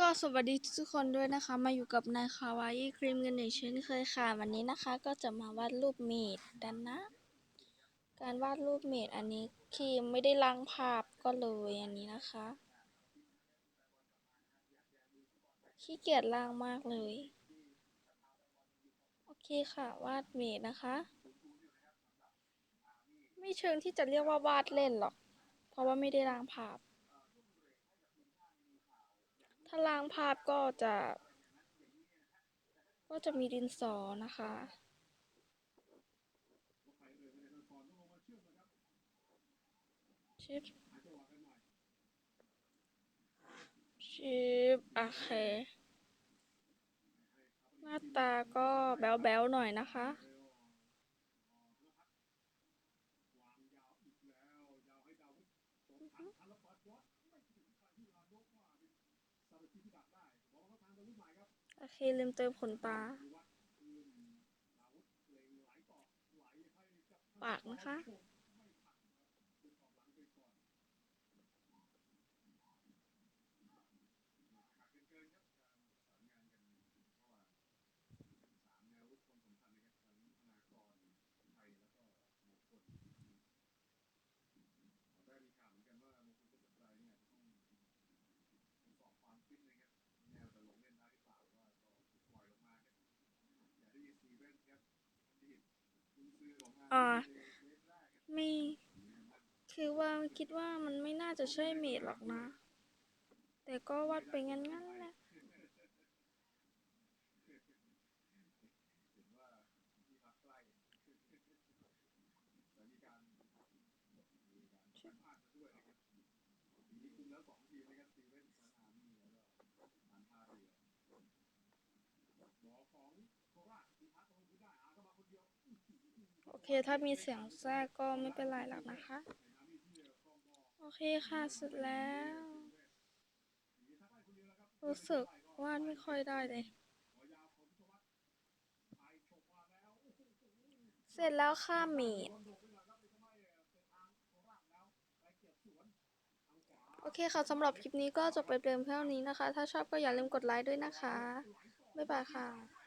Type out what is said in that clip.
ก็สวัสดีทุกคนด้วยนะคะ มาอยู่กับนายคาวาอี้ครีมกันอีกเช่นเคยค่ะ วันนี้นะคะก็จะมาวาดรูปเมดกันนะ การวาดรูปเมดอันนี้ครีมไม่ได้ล้างภาพก็เลยอันนี้นะคะขี้เกียจล้างมากเลย โอเคค่ะ วาดเมดนะคะ ไม่เชิงที่จะเรียกว่าวาดเล่นหรอก เพราะว่าไม่ได้ล้างภาพ ถ้าล้างภาพก็จะ ก็จะมีดินสอนะคะ ชิป ชิปโอเคหน้าตาก็แบ๊วๆหน่อยนะคะ โอเคลืมเติมขนตา ปากนะคะ อ่า ไม่ คือว่าคิดว่ามันไม่น่าจะใช่เมดหรอกนะ แต่ก็วาดไปงั้นงั้นแหละโอ เค ถ้ามีเสียงแทรกก็ไม่เป็นไรหรอกนะคะ โอเคค่ะเสร็จแล้ว รู้สึกวาดไม่ค่อยได้เลย เสร็จแล้วค่ะมดโอเคค่ะ สำหรับคลิปนี้ก็จบไปเพียงเท่านี้นะคะ ถ้าชอบก็อย่าลืมกดไลค์ด้วยนะคะ บ๊ายบายค่ะ